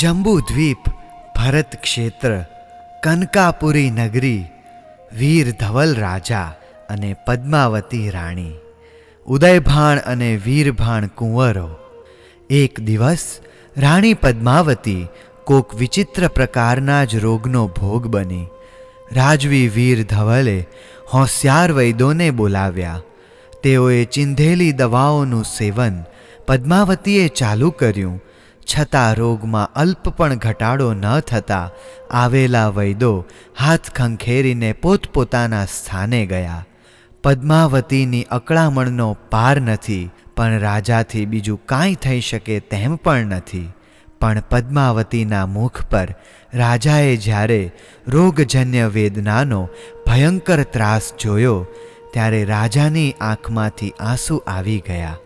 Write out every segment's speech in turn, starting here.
જંબુદ્વીપ ભરત ક્ષેત્ર, કનકાપુરી નગરી, વીર ધવલ રાજા અને પદ્માવતી રાણી. ઉદયભાણ અને વીરભાણ કુંવરો. એક દિવસ રાણી પદ્માવતી કોક વિચિત્ર પ્રકારના જ રોગનો ભોગ બની. રાજવી વીર ધવલે હોશિયાર વૈદોને બોલાવ્યા. તેઓએ ચિંધેલી દવાઓનું સેવન પદ્માવતીએ ચાલુ કર્યું છતાં રોગમાં અલ્પ પણ ઘટાડો ન થતાં આવેલા વૈદો હાથ ખંખેરીને પોતપોતાના સ્થાને ગયા. પદ્માવતીની અકળામણનો પાર નથી, પણ રાજાથી બીજું કાંઈ થઈ શકે તેમ પણ નથી. પણ પદ્માવતીના મુખ પર રાજાએ જ્યારે રોગજન્ય વેદનાનો ભયંકર ત્રાસ જોયો, ત્યારે રાજાની આંખમાંથી આંસુ આવી ગયા.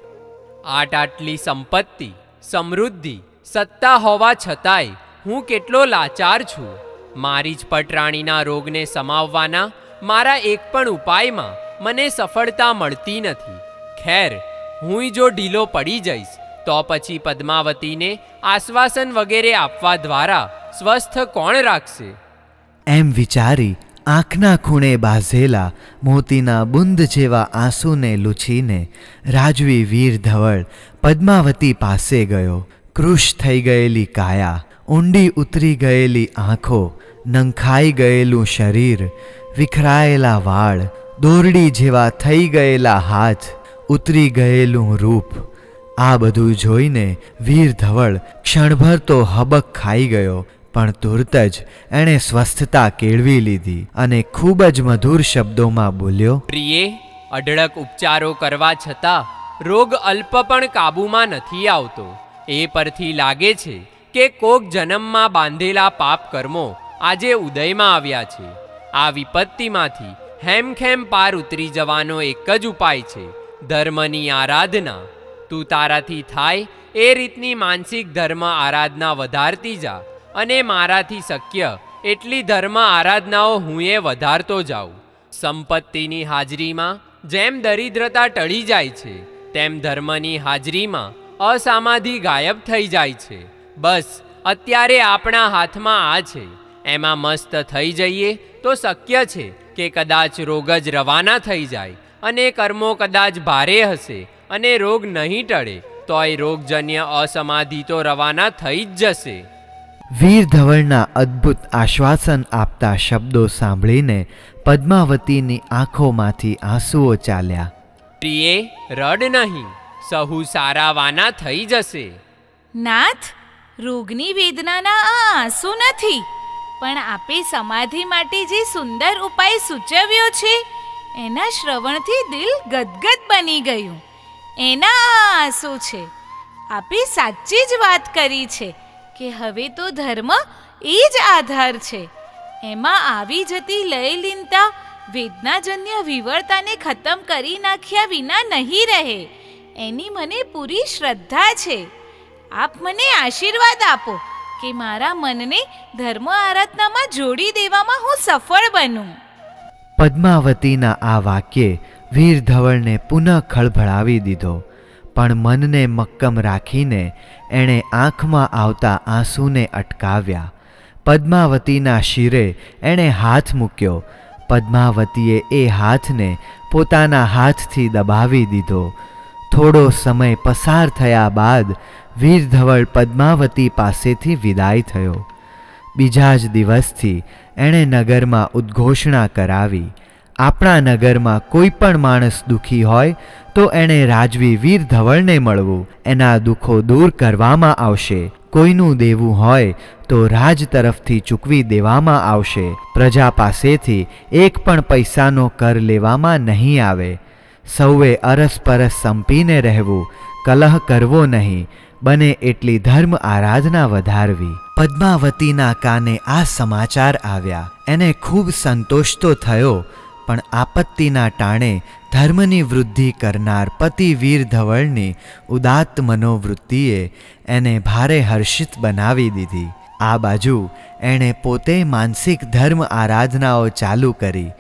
આટ આટલી સંપત્તિ, સમૃદ્ધિ સત્તા હોવા છતાંય હું કેટલો લાચાર છું. મારી જ પટરાણીના રોગને સમાવવાના મારા એક પણ ઉપાયમાં મને સફળતા મળતી નથી. ખેર હું જો ઢીલો પડી જઈશ, તો પછી પદ્માવતીને આશ્વાસન વગેરે આપવા દ્વારા સ્વસ્થ કોણ રાખશે? એમ વિચારી આંખના ખૂણે બાઝેલા મોતીના બુંદ જેવા આંસુને લૂછીને રાજવી વીર ધવળ પદ્માવતી પાસે ગયો. કૃશ થઈ ગયેલી કાયા, ઊંડી ઉતરી ગયેલી આંખો, નંખાઈ ગયેલું શરીર, વિખરાયેલા વાળ, દોરડી જેવા થઈ ગયેલા હાથ, ઉતરી ગયેલું રૂપ. આ બધું જોઈને વીર ધવળ ક્ષણભર તો હબક ખાઈ ગયો, પણ તુરત જ એણે સ્વસ્થતા કેળવી લીધી અને ખૂબ જ મધુર શબ્દોમાં બોલ્યો, પ્રિયે, અઢળક ઉપચારો કરવા છતાં રોગ અલ્પ પણ કાબૂમાં નથી આવતો. એ પરથી લાગે છે કે કોક જન્મમાં બાંધેલા પાપ કર્મો આજે ઉદયમાં આવ્યા છે. આ વિપત્તિમાંથી હેમખેમ પાર ઉતરી જવાનો એક જ ઉપાય છે, ધર્મની આરાધના. તું તારાથી થાય એ રીતની માનસિક ધર્મ આરાધના વધારતી જા અને મારાથી શક્ય એટલી ધર્મ આરાધનાઓ હું એ વધારતો જાઉં. સંપત્તિની હાજરીમાં જેમ દરિદ્રતા ટળી જાય છે, તેમ ધર્મની હાજરીમાં અસામાધિ ગાયબ થઈ જાય છે. બસ અત્યારે આપણા હાથમાં આ છે. એમાં મસ્ત થઈ જઈએ તો શક્ય છે કે કદાચ રોગ જ રવાના થઈ જાય અને કર્મો કદાચ ભારે હશે અને રોગ નહીં ટળે તોય રોગજન્ય અસમાધિ તો રવાના થઈ જ જશે. વીર ધવળના અદ્ભુત આશ્વાસન આપતા શબ્દો સાંભળીને પદ્માવતીની આંખોમાંથી આંસુઓ ચાલ્યા. પ્રિયે રડ નહીં. સહુ સારાવાના થઈ જશે. નાથ, રોગની વેદનાના આ આંસુ નથી, પણ આપે સમાધિ માટે જે સુંદર ઉપાય સૂચવ્યો છે, એના શ્રવણથી દિલ ગદગદ બની ગયું. એના આ આંસુ છે. આપે સાચી જ વાત કરી છે કે હવે તો ધર્મ એ જ આધાર છે. એમાં આવી જતી લયલીનતા, વેદનાજન્ય વિવળતાને ખતમ કરી નાખ્યા વિના નહીં રહે. એની મને પૂરી શ્રદ્ધા છે. આપ મને આશીર્વાદ આપો કે મારા મનને ધર્મ આરાધનામાં જોડી દેવામાં હું સફળ બનું. પદ્માવતીના આ વાક્યે વીર ધવળને પુનઃ ખળભળાવી દીધો, પણ મનને મક્કમ રાખીને એણે આંખમાં આવતા આંસુને અટકાવ્યા. પદ્માવતીના શિરે એણે હાથ મૂક્યો. પદ્માવતીએ એ હાથને પોતાના હાથથી દબાવી દીધો. થોડો સમય પસાર થયા બાદ વીર ધવળ પદ્માવતી પાસેથી વિદાય થયો. બીજા જ દિવસથી એણે નગરમાં ઉદ્ઘોષણા કરાવી. આપણા નગરમાં કોઈ પણ માણસ દુઃખી હોય તો એણે રાજવી વીર ધવળને મળવું. એના દુઃખો દૂર કરવામાં આવશે. કોઈનું દેવું હોય તો રાજ તરફથી ચૂકવી દેવામાં આવશે. પ્રજા પાસેથી એક પણ પૈસાનો કર લેવામાં નહીં આવે. સૌએ અરસપરસ સંપીને રહેવું, કલહ કરવો નહીં, બને એટલી ધર્મ આરાધના વધારવી. પદ્માવતીના કાને આ સમાચાર આવ્યા. એને ખૂબ સંતોષ તો થયો, પણ આપત્તિના ટાણે ધર્મની વૃદ્ધિ કરનાર પતિ વીર ધવળની ઉદાત્ત મનોવૃત્તિએ એને ભારે હર્ષિત બનાવી દીધી. આ બાજુ એણે પોતે માનસિક ધર્મ આરાધનાઓ ચાલુ કરી.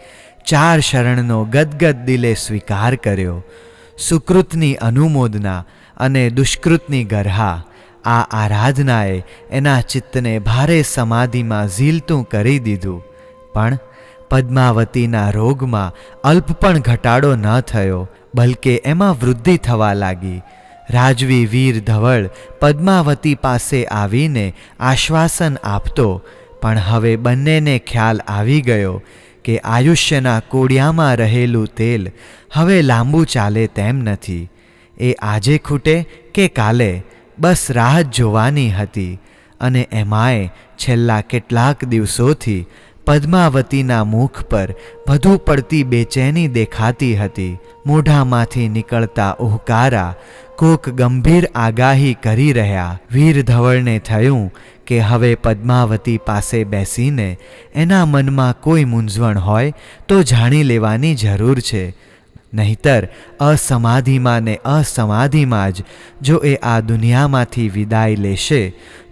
ચાર શરણનો ગદગદ દિલે સ્વીકાર કર્યો. સુકૃતની અનુમોદના અને દુષ્કૃતની ગરહા આ આરાધનાએ એના ચિત્તને ભારે સમાધિમાં ઝીલતું કરી દીધું. પણ પદ્માવતીના રોગમાં અલ્પ પણ ઘટાડો ન થયો, બલકે એમાં વૃદ્ધિ થવા લાગી. રાજવી વીર ધવળ પદ્માવતી પાસે આવીને આશ્વાસન આપતો, પણ હવે બંનેને ખ્યાલ આવી ગયો કે આયુષ્યના કોડિયામાં રહેલું તેલ હવે લાંબુ ચાલે તેમ નથી. એ આજે ખૂટે કે કાલે? બસ રાહ જોવાની હતી અને એમાંય છેલ્લા કેટલાક દિવસોથી પદ્માવતીના મુખ પર વધુ પડતી બેચેની દેખાતી હતી. મોઢામાંથી નીકળતા ઉહકારા કોક ગંભીર આગાહી કરી રહ્યા વીર ધવળને થયું કે હવે પદ્માવતી પાસે બેસીને એના મનમાં કોઈ મૂંઝવણ હોય તો જાણી લેવાની જરૂર છે. નહીતર અસમાધિમાં ને અસમાધિમાં જ જો એ આ દુનિયામાંથી વિદાય લેશે,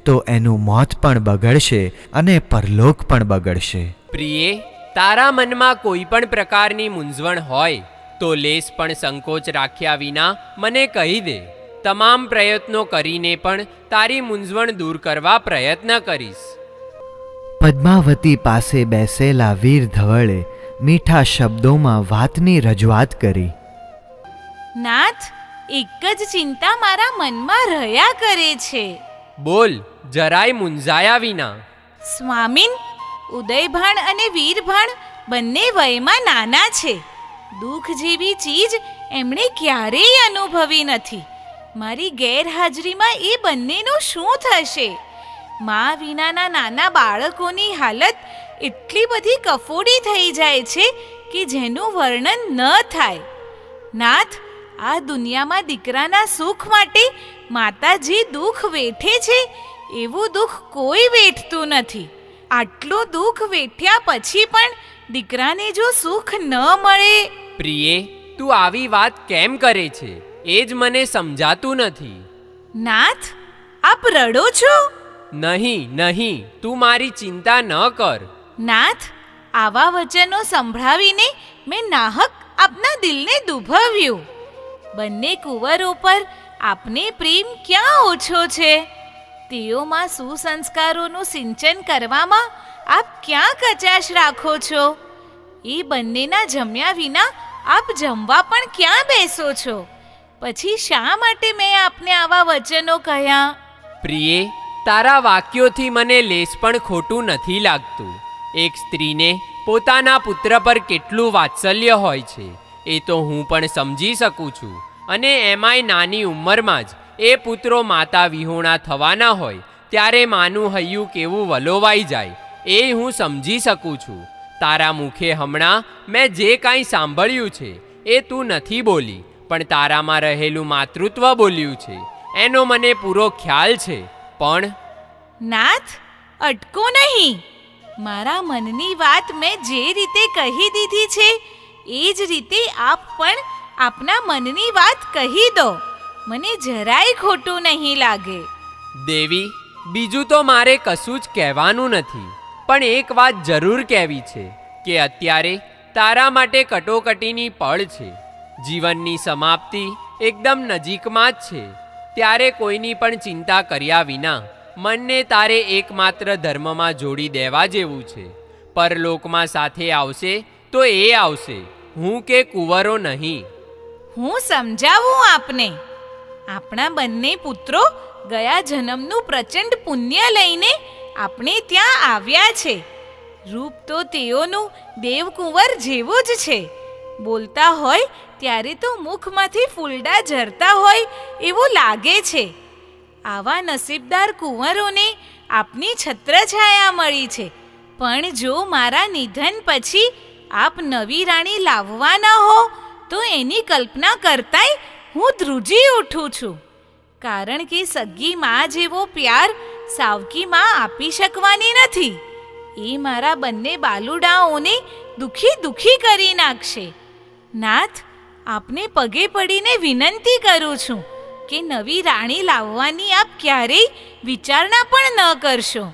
તો એનું મોત પણ બગડશે અને પરલોક પણ બગડશે. પ્રિયે, તારા મનમાં કોઈ પણ પ્રકારની મૂંઝવણ હોય તો લેસ પણ સંકોચ રાખ્યા વિના મને કહી દે. તમામ પ્રયત્નો કરીને પણ તારી મૂંઝવણ દૂર કરવા પ્રયત્ન કરીશ. પદ્માવતી પાસે બેસેલા વીર ધવળે મીઠા શબ્દોમાં વાતની રજૂઆત કરી. નાથ એક જ ચિંતા મારા મનમાં રહ્યા કરે છે. બોલ જરાય મૂંઝાયા વિના. સ્વામીન ઉદયભાણ અને વીરભાણ બંને વયમાં નાના છે. દુઃખ જેવી ચીજ એમણે ક્યારેય અનુભવી નથી. મારી ગેરહાજરીમાં એ બંનેનું શું થશે? મા વિનાના નાના બાળકોની હાલત એટલી બધી કફોડી થઈ જાય છે કે જેનું વર્ણન ન થાય. નાથ, આ દુનિયામાં દીકરાના સુખ માટે માતાજી દુઃખ વેઠે છે, એવું દુઃખ કોઈ વેઠતું નથી. આટલું દુઃખ વેઠ્યા પછી પણ દીકરાને જો સુખ ન મળે? પ્રિયે તું આવી વાત કેમ કરે છે? એ જ મને સમજાતું નથી. નાથ આપ રડો છો? નહીં નહીં તું મારી ચિંતા ન કર. નાથ આવા વચનો સંભળાવીને મેં નાહક આપના દિલને દુભવ્યું. બંને કુંવરો પર આપને પ્રેમ ક્યાં ઓછો છે? તેઓમાં સુસંસ્કારોનું સિંચન કરવામાં આપ ક્યાં કચાશ રાખો છો? એ બંનેના જમ્યા વિના આપ જમવા પણ ક્યાં બેસો છો? પછી શા માટે મેં આપને આવા વચનો કહ્યા? પ્રિયે, તારા વાક્યોથી મને લેસ પણ ખોટું નથી લાગતું. એક સ્ત્રીને પોતાના પુત્ર પર કેટલું વાત્સલ્ય હોય છે, એ તો હું પણ સમજી શકું છું. અને એમાંય નાની ઉંમરમાં જ એ પુત્રો માતા વિહોણા થવાના હોય, ત્યારે માનું હૈયું કેવું વલોવાઈ જાય. એ હું સમજી શકું છું. તારા મુખે હમણાં મેં જે કાંઈ સાંભળ્યું છે એ તું નથી બોલી પણ તારામાં રહેલું માતૃત્વ બોલ્યું છે. એનો મને પૂરો ખ્યાલ છે. પણ નાથ અટકો નહીં. મારા મનની વાત મેં જે રીતે કહી દીધી છે એ જ રીતે આપ પણ આપના મનની વાત કહી દો. મને જરાય ખોટું નહીં લાગે. દેવી બીજું તો મારે કશું જ કહેવાનું નથી. પણ એક વાત જરૂર કહેવી છે કે અત્યારે તારા માટે કટોકટીની પળ છે. જીવનની સમાપ્તિ એકદમ નજીકમાં જ છે. ત્યારે કોઈની પણ ચિંતા કર્યા વિના મનને તારે એકમાત્ર ધર્મમાં જોડી દેવા જેવું છે. પરલોકમાં સાથે આવશે તો એ આવશે, હું કે કુંવરો નહીં. હું સમજાવું આપને. આપણા બંને પુત્રો ગયા જન્મનું પ્રચંડ પુણ્ય લઈને આપણે ત્યાં આવ્યા છે. રૂપ તો તેઓનું દેવકુંવર જેવું જ છે. બોલતા હોય ત્યારે તો મુખમાંથી ફૂલડા ઝરતા હોય એવું લાગે છે. આવા નસીબદાર કુંવરોને આપની છત્રછાયા મળી છે. પણ જો મારા નિધન પછી આપ નવી રાણી લાવવાના હો, તો એની કલ્પના કરતાંય હું ધ્રુજી ઉઠું છું. કારણ કે સગ્ગી માં જેવો પ્યાર સાવકી માં આપી શકવાની નથી. એ મારા બંને બાલુડાઓને દુખી દુખી કરી નાખશે. નાથ, આપને પગે પડીને વિનંતી કરું છું કે નવી રાણી લાવવાની આપ ક્યારેય વિચારણા પણ ન કરશો.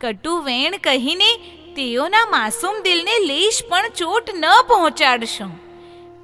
કટુ વેણ કહીને તેઓના માસૂમ દિલને લેશ પણ ચોટ ન પહોંચાડશો.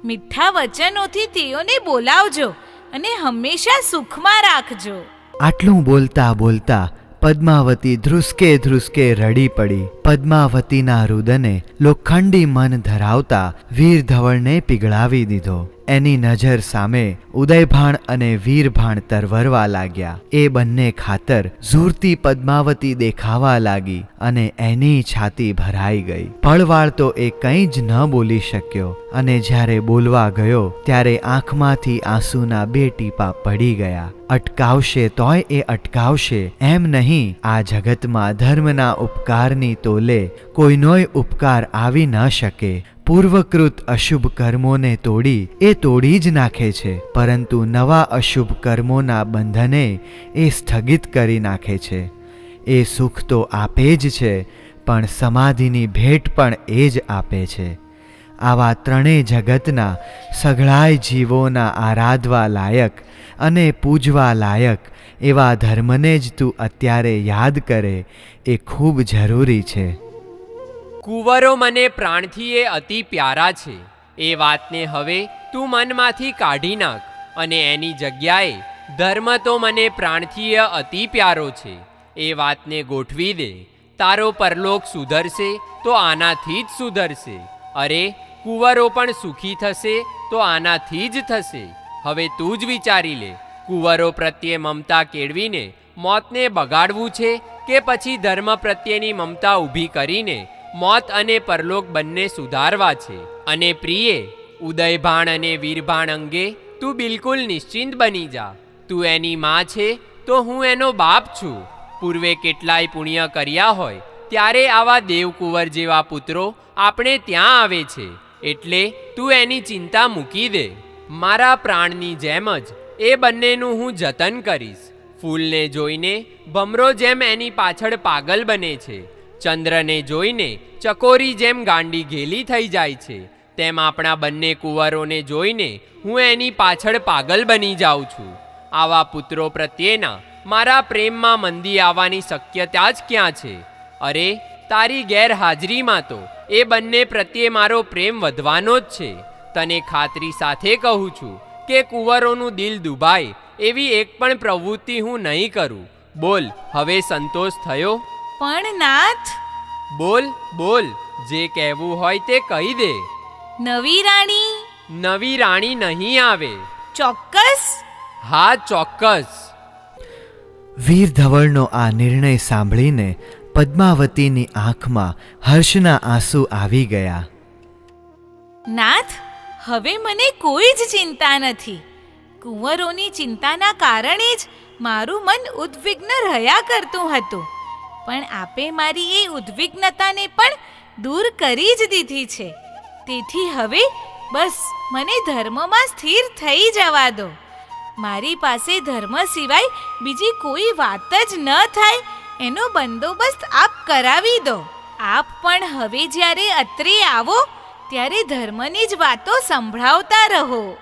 મીઠા વચનોથી તેઓને બોલાવજો અને હંમેશા સુખમાં રાખજો. આટલું બોલતા બોલતા પદ્માવતી ધ્રુસકે ધ્રુસકે રડી પડી. પદ્માવતીના રુદને લોખંડી મન ધરાવતા વીર ધવળને પીગળાવી દીધો. એની નજર સામે ઉદયભાણ અને વીરભાણ તરવરવા લાગ્યા. એ બંને ખાતર ઝૂરતી પદ્માવતી દેખાવા લાગી અને એની છાતી ભરાઈ ગઈ. પળવાળ તો એ કંઈ જ ન બોલી શક્યો અને જ્યારે બોલવા ગયો ત્યારે આંખમાંથી આંસુના બે ટીપા પડી ગયા. અટકાવશે તોય એ અટકાવશે, એમ નહીં, આ જગતમાં ધર્મના ઉપકારની તોલે કોઈનોય ઉપકાર આવી ન શકે. પૂર્વકૃત અશુભ કર્મોને તોડી, એ તોડી જ નાખે છે. પરંતુ નવા અશુભ કર્મોના બંધને એ સ્થગિત કરી નાખે છે. એ સુખ તો આપે જ છે, પણ સમાધિની ભેટ પણ એ જ આપે છે. આવા ત્રણેય જગતના સઘળાય જીવોના આરાધવા લાયક અને પૂજવા લાયક એવા ધર્મને જ તું અત્યારે યાદ કરે, એ ખૂબ જરૂરી છે. કુંવરો મને પ્રાણથી એ અતિ પ્યારા છે. એ વાતને હવે તું મનમાંથી કાઢી નાખ અને એની જગ્યાએ ધર્મ તો મને પ્રાણથી અતિ પ્યારો છે. એ વાતને ગોઠવી દે. તારો પરલોક સુધરશે તો આનાથી જ સુધરશે. અરે, કુંવરો પણ સુખી થશે તો આનાથી જ થશે. હવે તું જ વિચારી લે, કુંવરો પ્રત્યે મમતા કેળવીને મોતને બગાડવું છે કે પછી ધર્મ પ્રત્યેની મમતા ઊભી કરીને મોત અને પરલોક બંને સુધારવા છે. અને પ્રિયે, ઉદયભાણ અને વીરભાણ અંગે તું બિલકુલ નિશ્ચિંત બની જા. તું એની માં છે, તો હું એનો બાપ છું. પૂર્વે કેટલાય પુણ્ય કર્યા હોય, ત્યારે આવા દેવકુંવર જેવા પુત્રો આપણે ત્યાં આવે છે. એટલે તું એની ચિંતા મૂકી દે. મારા પ્રાણની જેમ જ એ બંનેનું હું જતન કરીશ. ફૂલને જોઈને ભમરો જેમ એની પાછળ પાગલ બને છે. ચંદ્રને જોઈને ચકોરી જેમ ગાંડી ઘેલી થઈ જાય છે, તેમ આપણા બંને કુંવરોને જોઈને હું એની પાછળ પાગલ બની જાઉં છું. આવા પુત્રો પ્રત્યેના મારા પ્રેમમાં મંદી આવવાની શક્યતા જ ક્યાં છે? અરે, તારી ગેરહાજરીમાં તો એ બંને પ્રત્યે મારો પ્રેમ વધવાનો જ છે. તને ખાતરી સાથે કહું છું કે કુંવરોનું દિલ દુભાય એવી એક પણ પ્રવૃત્તિ હું નહીં કરું. બોલ, હવે સંતોષ થયો? પણ નાથ? બોલ બોલ જે કહેવું હોય તે કહી દે. નવી રાણી? નવી રાણી નહીં આવે. ચોક્કસ? હા ચોક્કસ. વીર ધવળનો આ નિર્ણય સાંભળીને પદ્માવતીની આંખમાં હર્ષના આંસુ આવી ગયા. નાથ હવે મને કોઈ જ ચિંતા નથી. કુંવરોની ચિંતાના કારણે જ મારું મન ઉદ્વિગ્ન રહ્યા કરતું હતું. પણ આપે મારી એ ઉદ્વિગ્નતાને પણ દૂર કરી જ દીધી છે. તેથી હવે બસ મને ધર્મમાં સ્થિર થઈ જવા દો. મારી પાસે ધર્મ સિવાય બીજી કોઈ વાત જ ન થાય, એનો બંદોબસ્ત આપ કરાવી દો. આપ પણ હવે જ્યારે અત્રે આવો, ત્યારે ધર્મની જ વાતો સંભળાવતા રહો.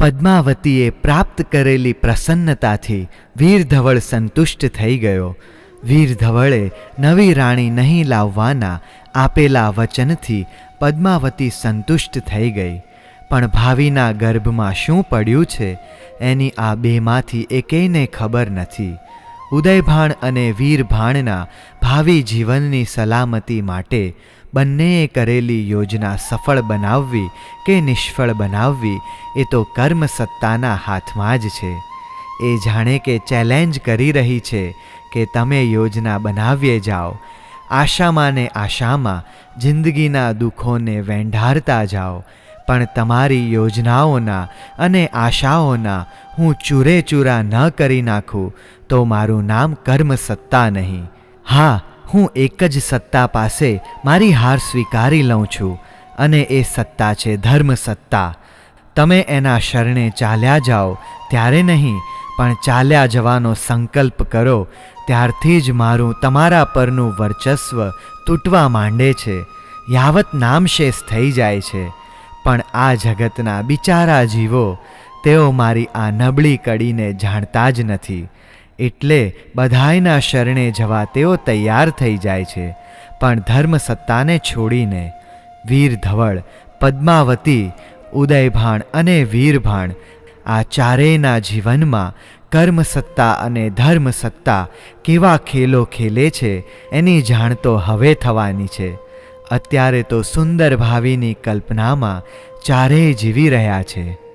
પદ્માવતીએ પ્રાપ્ત કરેલી પ્રસન્નતાથી વીરધવળ સંતુષ્ટ થઈ ગયો. વીરધવળે નવી રાણી નહીં લાવવાના આપેલા વચનથી પદ્માવતી સંતુષ્ટ થઈ ગઈ. પણ ભાવિના ગર્ભમાં શું પડ્યું છે એની આ બેમાંથી એકેયને ખબર નથી. ઉદયભાણ અને વીરભાણના ભાવિ જીવનની સલામતી માટે બંનેએ કરેલી યોજના સફળ બનાવવી કે નિષ્ફળ બનાવવી એ તો કર્મ સત્તાના હાથમાં જ છે. એ જાણે કે ચેલેન્જ કરી રહી છે કે તમે યોજના બનાવીએ જાઓ. આશામાં ને આશામાં, જિંદગીના દુઃખોને વેંઢારતા જાઓ. પણ તમારી યોજનાઓના અને આશાઓના હું ચૂરે ચૂરા ન કરી નાખું, તો મારું નામ કર્મ સત્તા નહીં. હા, હું એક જ સત્તા પાસે મારી હાર સ્વીકારી લઉં છું, અને એ સત્તા છે ધર્મ સત્તા. તમે એના શરણે ચાલ્યા જાઓ, ત્યારે નહીં પણ ચાલ્યા જવાનો સંકલ્પ કરો, ત્યારથી જ મારું તમારા પરનું વર્ચસ્વ તૂટવા માંડે છે. યાવત નામશેષ થઈ જાય છે. પણ આ જગતના બિચારા જીવો, તેઓ મારી આ નબળી કડીને જાણતા જ નથી. એટલે બધાયના શરણે જવા તેઓ તૈયાર થઈ જાય છે. પણ ધર્મ સત્તાને છોડીને વીર ધવળ પદ્માવતી, ઉદયભાણ અને વીરભાણ આ ચારેયના જીવનમાં કર્મસત્તા અને ધર્મસત્તા કેવા ખેલો ખેલે છે એની જાણ તો હવે થવાની છે. અત્યારે તો સુંદર ભાવિની કલ્પનામાં ચારેય જીવી રહ્યા છે.